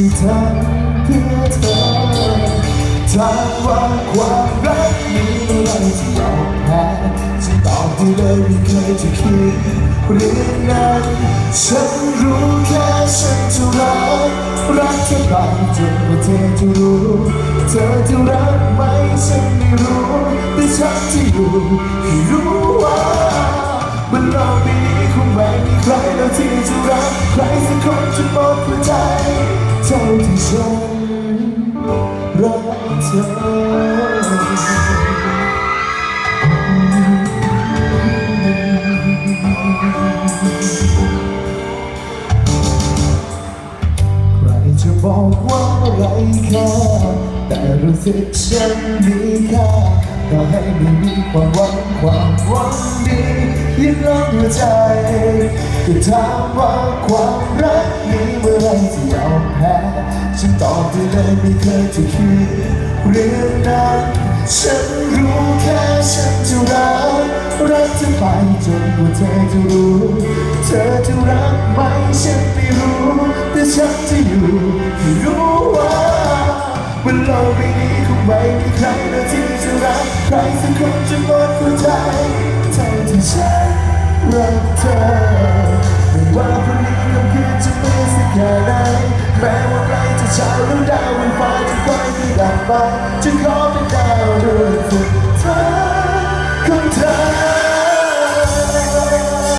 ที่ทำเพื่อเธอถามว่าความรักมีอะไรที่ยอมแพ้ฉันตอบได้เลยไม่เคยจะคิดเรื่องนั้นฉันรู้แค่ฉันจะรักรักเธอไปจนกว่าเธอจะรู้เธอจะรักไหมฉันไม่รู้แต่ฉันจะอยู่ให้รู้ว่าบนโลกใบนี้คงไม่มีใครแล้วที่จะรักใครสักคน ฉันรักเธอใครจะบอกว่าไรค่าแต่รู้สึกฉันมีค่าก็ให้ไม่มีความหวังความหวังดียังรักหัวใจก็ถามว่าความรักมีเมื่อไรจะยอ ฉันตอบได้เลยไม่เคยจะคิดเรื่องนั้นฉันรู้แค่ฉันจะรักรักเธอไปจนกว่าเธอจะรู้ เธอจะรักไหมฉันไม่รู้ แต่ฉันจะอยู่ให้รู้ว่าบนโลกใบนี้คงไม่มีใครแล้วที่จะรักใครสักคนจนหมดหัวใจเท่าที่ฉันรักเธอไม่ว่าพรุ่งนี้คำคืนจะเป็นสักแค่ไหนแม้ว่า ชาวรุ่ดาวเป็นฟ้าที่ไว้ที่ดับไปจะขอเป็นดาวดวงสุดท้ายของเธอ